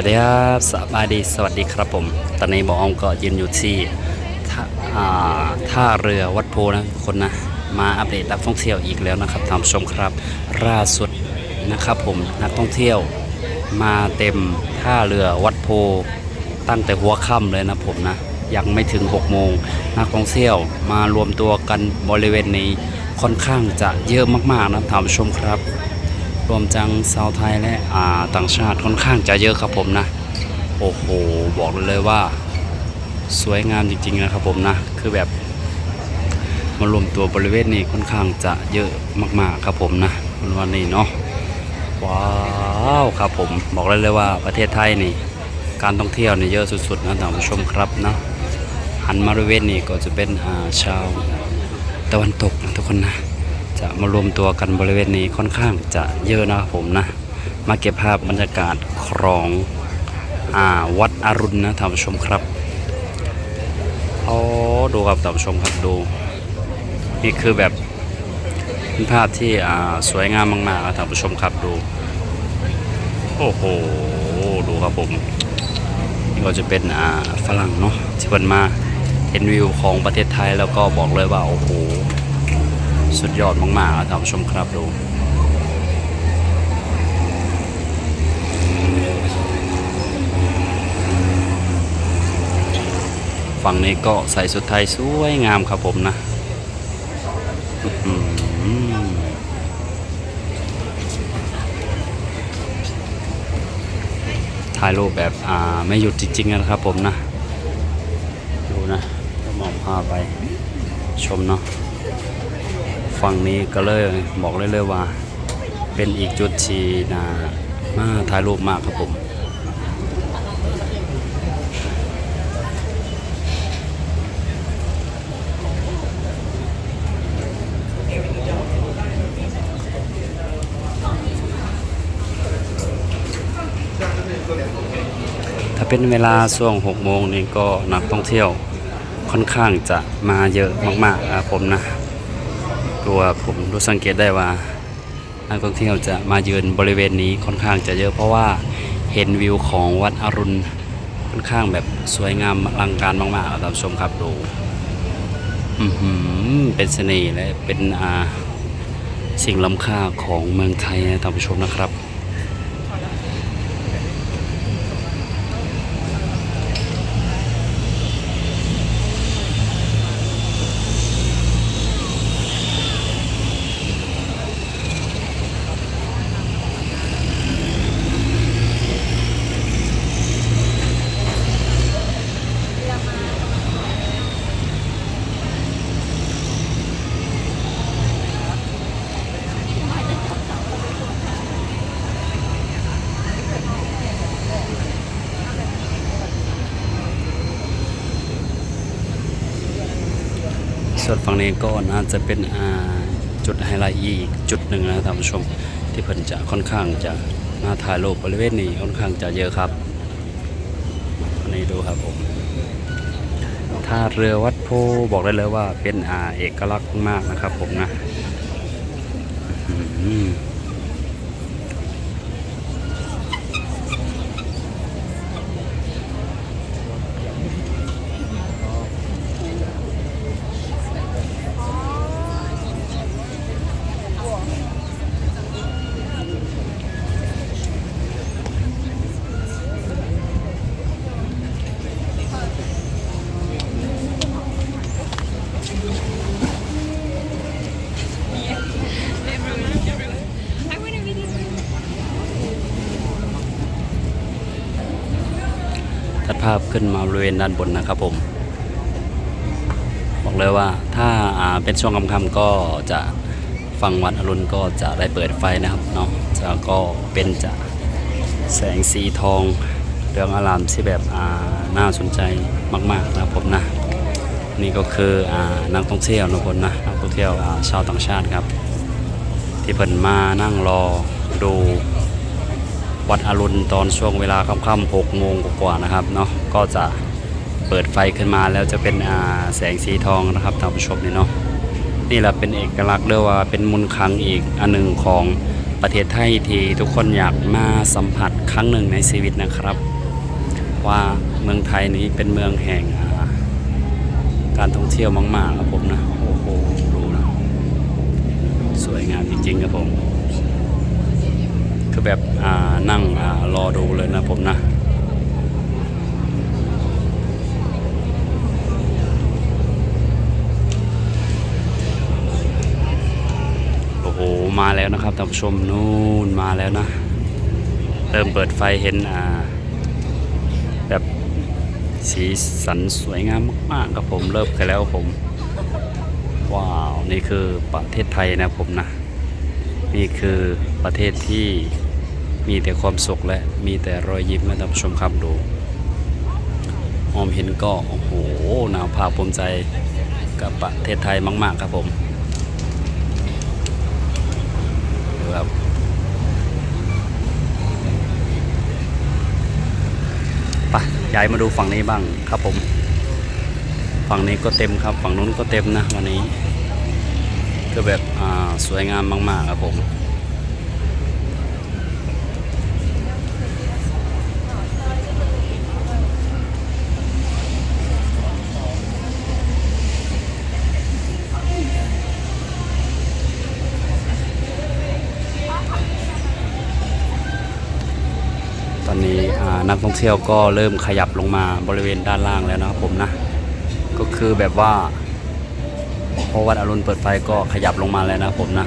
วัสดีครับสบายดีสวัสดีครับผม ตอนนี้หมอออมก็ยืนอยู่ที่ท่าาท่าเรือวัดโพนะทุกคนนะมาอัปเดตนักท่องเที่ยวอีกแล้วนะครับท่านผู้ชมครับล่าสุดนะครับผมนักท่องเที่ยวมาเต็มท่าเรือวัดโพ ตั้งแต่หัวค่ำเลยนะผมนะยังไม่ถึง6โมงนักท่องเที่ยวมารวมตัวกันบริเวณนี้ค่อนข้างจะเยอะมากๆนะท่านผู้ชมครับ รวมจังชาวไทยและอ่าต่างชาติค่อนข้างจะเยอะครับผมนะ โอ้โห บอกเลยว่า สวยงามจริง ๆ นะครับผมนะ คือแบบมารวมตัวบริเวณนี้ค่อนข้างจะเยอะมากๆครับผมนะวันวันนี้เนาะว้าวครับผมบอกเลยเลยว่าประเทศไทยนี่ การท่องเที่ยวนี่เยอะสุดๆนะท่านผู้ชมครับนะหันมาบริเวณนี้ก็จะเป็นอ่าชาวตะวันตกนะทุกคนนะ จะมารวมตัวกันบริเวณนี้ค่อนข้างจะเยอะนะครับผมนะ มาเก็บภาพบรรยากาศของอวัดอรุณนะท่านผู้ชมครับโอ้ดูครับท่านผู้ชมครับดู นี่คือแบบเป็นภาพที่สวยงามมากๆครับท่านผู้ชมครับดู โอ้โหดูครับผมนี่ก็จะเป็นฝรั่งเนาะที่เพิ่นมาเห็นวิวของประเทศไทยแล้วก็บอกเลยว่าโอ้โห สุดยอดมากๆครับท่านผู้ชมครับดูฝั่งนี้ก็ใส่สุดไทยสวยงามครับผมนะถ่ายรูปแบบอ่าไม่หยุดจริงๆนะครับผมนะ ดูนะมองภาพไปชมเนาะ ฝั่งนี้ก็เลยบอกเลยเลยว่า เป็นอีกจุดที่นามาถ่ายรูปมากครับผมถ้าเป็นเวลาช่วง 6 โมงนี่ก็นักท่องเที่ยวค่อนข้างจะมาเยอะมากๆครับผมนะ ตัวผมรู้สังเกตได้ว่านักท่องเที่ยวจะมายืนบริเวณนี้ค่อนข้างจะเยอะเพราะว่าเห็นวิวของวัดอรุณค่อนข้างแบบสวยงามอลังการมากๆครับท่านชมครับดูเป็นเสน่ห์และเป็นอ่าสิ่งล้ำค่าของเมืองไทยนะท่านผู้ชมนะครับ ส่วนฝั่งนี้ก็น่าจะเป็นจุดไฮไลท์อีกจุดหนึ่งนะท่านผู้ชม ที่เพิ่นจะค่อนข้างจะน่าถ่ายรูปบริเวณนี้ค่อนข้างจะเยอะครับอันนี้ดูครับผมท่าเรือวัดโพบอกได้เลยว่าเป็นอาเอกลักษณ์มากนะครับผมนะ ตัดภาพขึ้นมาบริเวณด้านบนนะครับผม บอกเลยว่าถ้าาเป็นช่วงค่ำๆก็จะฟังวัดอรุณก็จะได้เปิดไฟนะครับเนาะจะก็เป็นจะแสงสีทองเรืองอารามที่แบบน่าสนใจมากๆนะครับผมนะนี่ก็คืออนักท่องเที่ยวนะคนนะนักท่องเที่ยวชาวต่างชาติครับ ที่เพิ่นมานั่งรอดู วัดอรุณตอนช่วงเวลาค่ำๆหกโมงกว่าๆนะครับเนาะก็จะเปิดไฟขึ้นมาแล้วจะเป็นแสงสีทองนะครับท่านผู้ชมนี่เนาะนี่แหละเป็นเอกลักษณ์เรียกว่าเป็นมนคังอีกอันหนึ่งของประเทศไทยที่ทุกคนอยากมาสัมผัสครั้งหนึ่งในชีวิตนะครับ ว่าเมืองไทยนี้เป็นเมืองแห่งการท่องเที่ยวมากๆครับผมนะโอ้โหดูนะสวยงามจริงๆครับผม คือแบบนั่งรอดูเลยนะผมนะโอ้โหมาแล้วนะครับท่านผู้ชมนู่นมาแล้วนะ เริ่มเปิดไฟเห็นแบบสีสันสวยงามมากๆครับผมเริ่มกันแล้วผมว้าว นี่คือประเทศไทยนะผมนะ นี่คือประเทศที่ มีแต่ความสุขและมีแต่รอยยิ้มนะท่านผู้ชมครับดูอมเห็นก็โอ้โหหนาวภาคภูมิใจกับประเทศไทยมาก ๆ ครับผมดูครับไปย้ายมาดูฝั่งนี้บ้างครับผม ฝั่งนี้ก็เต็มครับ ฝั่งนู้นก็เต็มนะวันนี้ ก็แบบ อ่า สวยงามมาก ๆ ครับผม นี้อ่านักท่องเที่ยวก็เริ่มขยับลงมาบริเวณด้านล่างแล้วนะครับผมนะ ก็คือแบบว่าพอวัดอรุณเปิดไฟก็ขยับลงมาแล้วนะครับผมนะ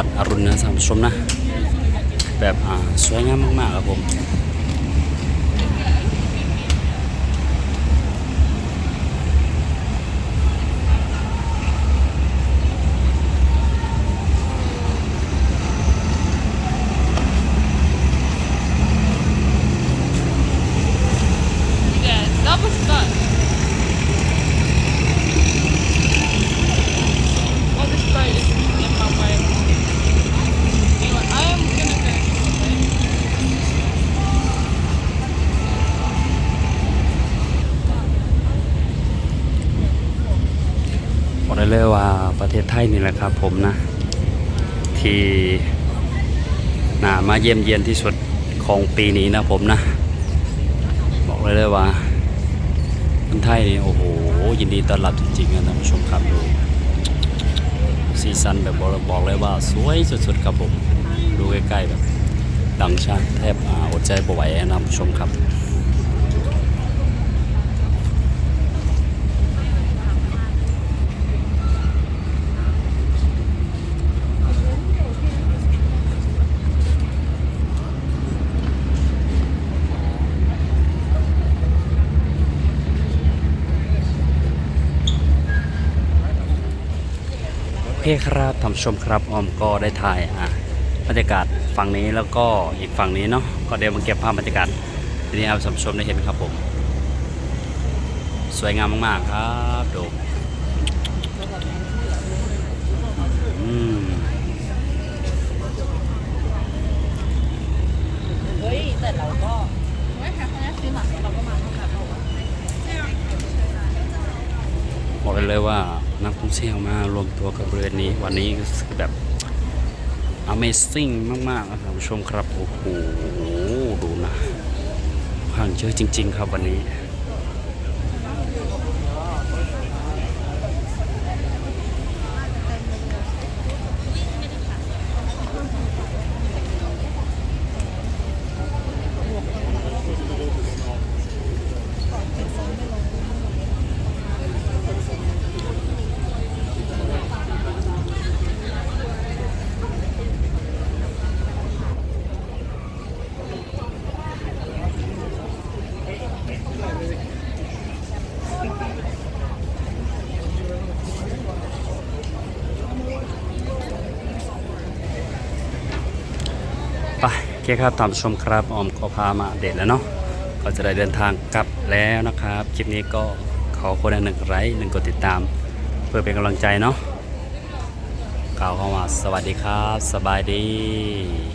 วัดอรุณนะท่านผู้ชมนะ แบบสวยงามมากๆครับผม ได้เลยว่าประเทศไทยนี่แหละครับผมนะ ที่น่ามาเยี่ยมเยียนที่สุดของปีนี้นะผมนะ บอกเลยเลยว่าคนไทยนี่โอ้โห ยินดีต้อนรับจริงๆนะท่านผู้ชมครับดูซีซันแบบบอกบอกเลยว่าสวยสุดๆครับผม ดูใกล้ๆแบบดังชาติแทบอ่าอดใจบ่ไหวนะท่านผู้ชมครับ คครับท่านผู้ชมครับออมก็ได้ถ่ายอะบรรยากาศฝั่งนี้แล้วก็อีกฝั่งนี้เนาะก็เดี๋ยวมาเก็บภาพบรรยากาศทีนี้เอาท่านผู้ชมได้เห็นครับผม สวยงามมากๆครับดูอืมเฮ้ยแต่เราก็ไม่แพ้คะแนนซื้อหลังเราก็มาเท่ากันเราอะบอกเลยเลยว่านักท่อง เชี่ยวมารวมตัวกับบริเวณนี้ วันนี้คือแบบ Amazing มากๆครับผู้ชมครับ โอ้โห ดูนะผ่านเยอะจริง ๆ ครับวันนี้ โอเคครับท่านผู้ชมครับออมก็พามาเดตแล้วเนาะก็จะได้เดินทางกลับแล้วนะครับ คลิปนี้ก็ขอคนละหนึ่งไลค์หนึ่งกดติดตาม เพื่อเป็นกำลังใจเนาะกล่าวเข้ามาสวัสดีครับ สบายดี